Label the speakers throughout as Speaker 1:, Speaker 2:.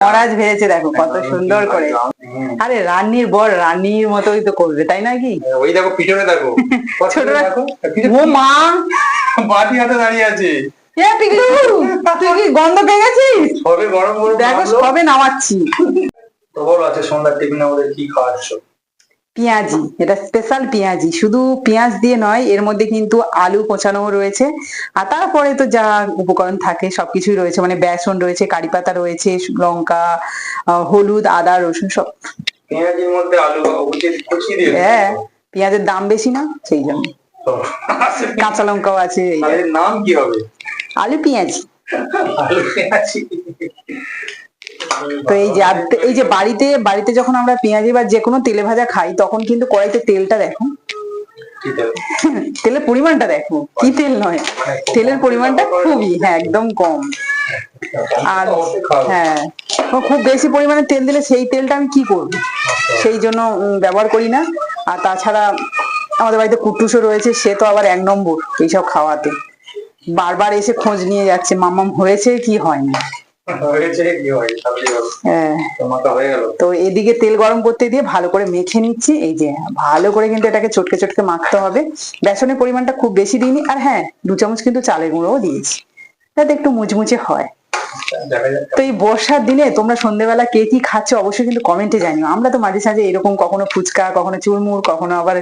Speaker 1: মহারাজ ভেজেছে দেখো কত সুন্দর করে। আরে রানীর বর রানীর মতোই তো করবে তাই না কি?
Speaker 2: ওই দেখো পিছনে দেখো।
Speaker 1: ছোট
Speaker 2: দেখো।
Speaker 1: ও মা!
Speaker 2: বাটি হাতে দাঁড়িয়ে আছে।
Speaker 1: এ পিকলু তুই কি গন্ধ পেয়ে গেছিস?
Speaker 2: সবে গরম গরম
Speaker 1: দেখো সবে নামাচ্ছি।
Speaker 2: তো বলো আছে সন্ধ্যার টিফিনে আমাদের কি খাওয়াচ্ছ?
Speaker 1: পেঁয়াজি এটা স্পেশাল পেঁয়াজি। শুধু পেঁয়াজ দিয়ে নয় এর মধ্যে কিন্তু আলু কোচানো রয়েছে। আর তারপরে তো যা উপকরণ থাকে সবকিছুই রয়েছে। মানে বেসন রয়েছে কারি পাতা রয়েছে লঙ্কা হলুদ আদা রসুন সব।
Speaker 2: পেঁয়াজির মধ্যে আলু
Speaker 1: হ্যাঁ পেঁয়াজের দাম বেশি না সেই জন্য। কাঁচা লঙ্কাও আছে।
Speaker 2: নাম কি হবে?
Speaker 1: আলু পেঁয়াজি।
Speaker 2: আলু পেঁয়াজি।
Speaker 1: তো এই যে এই যে বাড়িতে বাড়িতে যখন আমরা পেঁয়াজি বা যে কোনো তেলে ভাজা খাই তখন কিন্তু কড়াইতে তেলটা দেখো। তেলের পরিমাণটা দেখো কি তেল নয় তেলের পরিমাণটা খুবই হ্যাঁ একদম কম। আর হ্যাঁ খুব বেশি পরিমাণে তেল দিলে সেই তেলটা আমি কি করব? সেই জন্য ব্যবহার করি না। আর তাছাড়া আমাদের বাড়িতে কুটুসও রয়েছে সে তো আবার এক নম্বর এইসব খাওয়াতে। বারবার এসে খোঁজ নিয়ে যাচ্ছে মামাম হয়েছে কি হয়নি?
Speaker 2: হয়
Speaker 1: তো এদিকে তেল গরম করতে দিয়ে ভালো করে মেখে নিচ্ছি এই যে ভালো করে কিন্তু এটাকে চটকে চটকে মাখতে হবে। বেসনের পরিমাণটা খুব বেশি দিইনি আর হ্যাঁ দু চামচ কিন্তু চালের গুঁড়োও দিয়েছি যাতে একটু মুচমুচে হয়। তো এই বর্ষার দিনে তোমরা সন্ধ্যেবেলা কে কি খাচ্ছ অবশ্যই কিন্তু কমেন্টে জানিও। আমরা তো মাঝে সাঝে এরকম কখনো ফুচকা কখনো চুরমুর কখনো আবার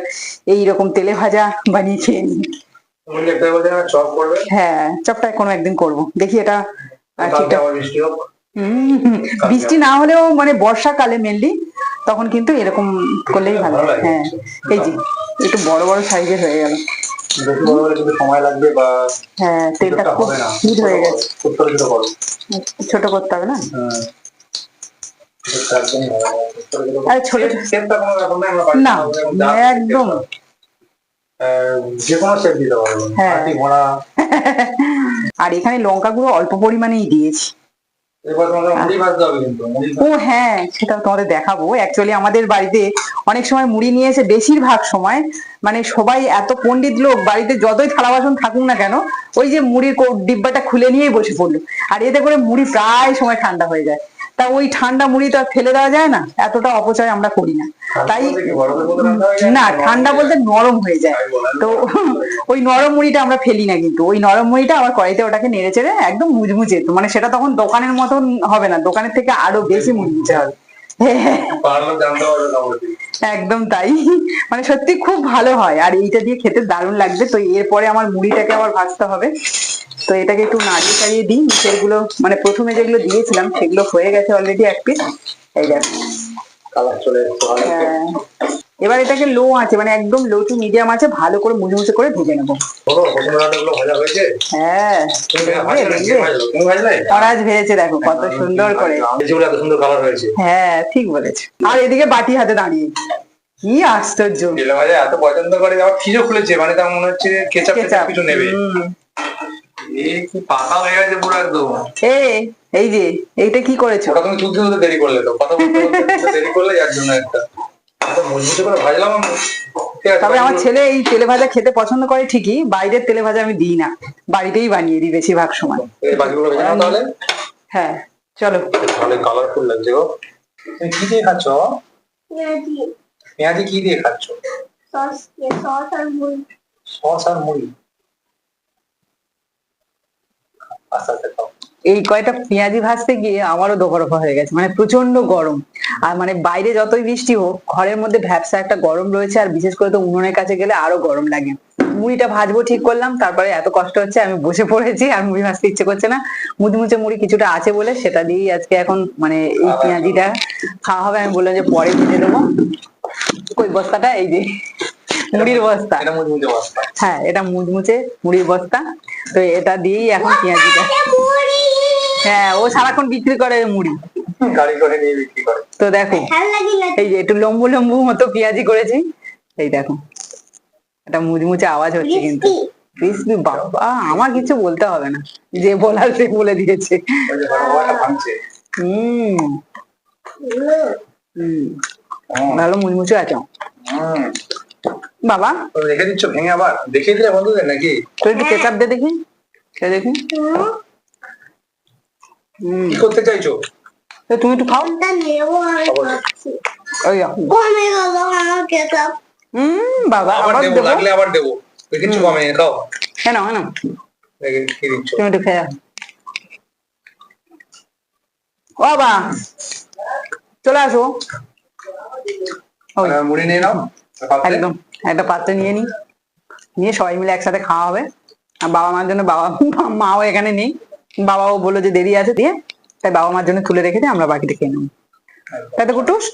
Speaker 1: এই রকম তেলে ভাজা বানিয়ে খেয়ে নিই। হ্যাঁ চপটা কোনো একদিন করব। দেখি এটা
Speaker 2: আবার বৃষ্টি
Speaker 1: না হলেও মানে বর্ষাকালে মেনলি তখন কিন্তু এরকম করলেই ভালো। হ্যাঁ এই যে একটু বড় বড় সাইজের হয়ে গেল।
Speaker 2: সময় লাগবে বা
Speaker 1: হ্যাঁ তেলটা খুব হিট হয়ে গেছে।
Speaker 2: ছোট ছোট করো।
Speaker 1: ছোট করতে হবে না?
Speaker 2: করো।
Speaker 1: আরে ছোট না, একদম।
Speaker 2: যে কোনো শেপ দিতে
Speaker 1: হ্যাঁ।
Speaker 2: হাতি ঘোড়া।
Speaker 1: আর এখানে লঙ্কা গুঁড়ো অল্প পরিমাণেই দিয়েছি। ও হ্যাঁ সেটা তোমাদের দেখাবো। অ্যাকচুয়ালি আমাদের বাড়িতে অনেক সময় মুড়ি নিয়ে এসে বেশিরভাগ সময় মানে সবাই এত পণ্ডিত লোক বাড়িতে যতই থালা বাসন থাকুক না কেন ওই যে মুড়ির ডিব্বাটা খুলে নিয়েই বসে পড়ল। আর এতে করে মুড়ি প্রায় সময় ঠান্ডা হয়ে যায়। তা ওই ঠান্ডা মুড়ি তো আর ফেলে দেওয়া যায় না এতটা অপচয় আমরা করি না। তাই? না ঠান্ডা বলতে নরম হয়ে যায়। তো ওই নরম মুড়িটা আমরা ফেলি না কিন্তু ওই নরম মুড়িটা আবার কড়াইতে ওটাকে নেড়ে চেড়ে একদম তো মানে সেটা তখন দোকানের মতন হবে না দোকানের থেকে আরও বেশি মুচমুচে হবে। একদম তাই মানে সত্যি খুব ভালো হয় আর এইটা দিয়ে খেতে দারুণ লাগবে তো এরপরে আমার মুড়িটাকে আবার ভাজতে হবে। তো এটাকে একটু নাড়িয়ে চাড়িয়ে দিই। নিচেরগুলো মানে প্রথমে যেগুলো দিয়েছিলাম সেগুলো হয়ে গেছে অলরেডি এক পিস এই দেখো। হ্যাঁ। এবার এটাকে লো আছে মানে একদম লো টু মিডিয়াম আছে ভালো করে মুচমুচে করে ভেজে নেব। হ্যাঁ। মহারাজ ভেজেছে দেখো কত সুন্দর করে।
Speaker 2: এত সুন্দর হয়েছে।
Speaker 1: হ্যাঁ ঠিক বলেছে। আর এদিকে বাটি হাতে দাঁড়িয়ে। কি আশ্চর্য।
Speaker 2: এত পছন্দ করে আবার ফ্রিজও খুলেছে মানে তার মনে হচ্ছে কেচাপ কিছু নেবে। এই হয়ে গেছে পুরো একদম।
Speaker 1: এ এই যে এইটা কি করেছ?
Speaker 2: ওটা তুমি তুলতে তুলতে দেরি করলে তো কথা বলতে বলতে দেরি করলে যার জন্য একটা। মজবুত করে ভাজলাম আমি।
Speaker 1: তবে আমার ছেলে এই তেলে ভাজা খেতে পছন্দ করে ঠিকই বাইরের তেলে ভাজা আমি দিই না। বাড়িতেই বানিয়ে দিই বেশিরভাগ সময়।
Speaker 2: এই বাকিগুলো ভেজে নাও তাহলে।
Speaker 1: হ্যাঁ চলো।
Speaker 2: ভালো কালারফুল লাগছে গো। তুমি কি দিয়ে খাচ্ছ?
Speaker 3: পেঁয়াজি।
Speaker 2: পেঁয়াজি কি দিয়ে খাচ্ছ?
Speaker 3: সস সস আর মুড়ি।
Speaker 2: সস আর মুড়ি।
Speaker 1: এই কয়টা পেঁয়াজি ভাজতে গিয়ে আমারও দোফরফা হয়ে গেছে মানে প্রচণ্ড গরম। আর মানে বাইরে যতই বৃষ্টি হোক ঘরের মধ্যে ভ্যাপসা একটা গরম রয়েছে আর বিশেষ করে তো উনুনের কাছে গেলে আরও গরম লাগে। মুড়িটা ভাজবো ঠিক করলাম তারপরে এত কষ্ট হচ্ছে আমি বসে পড়েছি আর মুড়ি ভাজতে ইচ্ছে করছে না। মুচমুচে মুড়ি কিছুটা আছে বলে সেটা দিয়েই আজকে এখন মানে এই পেঁয়াজিটা খাওয়া হবে। আমি বললাম যে পরে ভেজে দেবো। কই বস্তাটা? এই যে মুড়ির বস্তা।
Speaker 2: এটা বস্তা।
Speaker 1: হ্যাঁ এটা মুচমুচে মুড়ির বস্তা। তো এটা দিয়েই এখন পেঁয়াজিটা হ্যাঁ ও সারাক্ষণ বিক্রি করে মুড়ি।
Speaker 2: করে নিয়ে বিক্রি করে।
Speaker 1: তো দেখো এই যে একটু লম্বু লম্বু মতো পেঁয়াজি করেছি এই দেখো। এটা মুচমুচে আওয়াজ হচ্ছে কিন্তু। ক্রিসপি বাবা আমার কিছু বলতে হবে না। যে বলার সে বলে দিয়েছে। হুম। ভালো মুচমুচে আছে।
Speaker 2: হুম।
Speaker 1: বাবা।
Speaker 2: রেখে দিচ্ছ ভেঙে আবার দেখিয়ে দিলে বন্ধুদের নাকি?
Speaker 1: তুই একটু কেচাপ দে দেখি। সে দেখি।
Speaker 2: কি করতে চাইছো?
Speaker 1: তুমি একটু খাও। দেখো।
Speaker 3: কমে গেল আমার
Speaker 1: হুম বাবা
Speaker 2: আবার
Speaker 1: আবার
Speaker 2: দেবো
Speaker 1: দেবো?
Speaker 2: লাগলে আবার দেবো। তুই কিচ্ছু কমে খাও
Speaker 1: কেন কেন
Speaker 2: দেখি কি
Speaker 1: তুমি একটু খেয়ে বাবা। চলে আসো।
Speaker 2: মুড়ি নিয়ে নাও।
Speaker 1: একদম একটা পাত্রে নিয়ে নি। নিয়ে সবাই মিলে একসাথে খাওয়া হবে। আর বাবা মার জন্য বাবা মাও এখানে নেই। বাবাও বলল যে দেরি আছে দিয়ে তাই বাবা মার জন্য তুলে রেখে দিয়ে আমরা বাকিটা খেয়ে নেব। তাই তো কুটুস?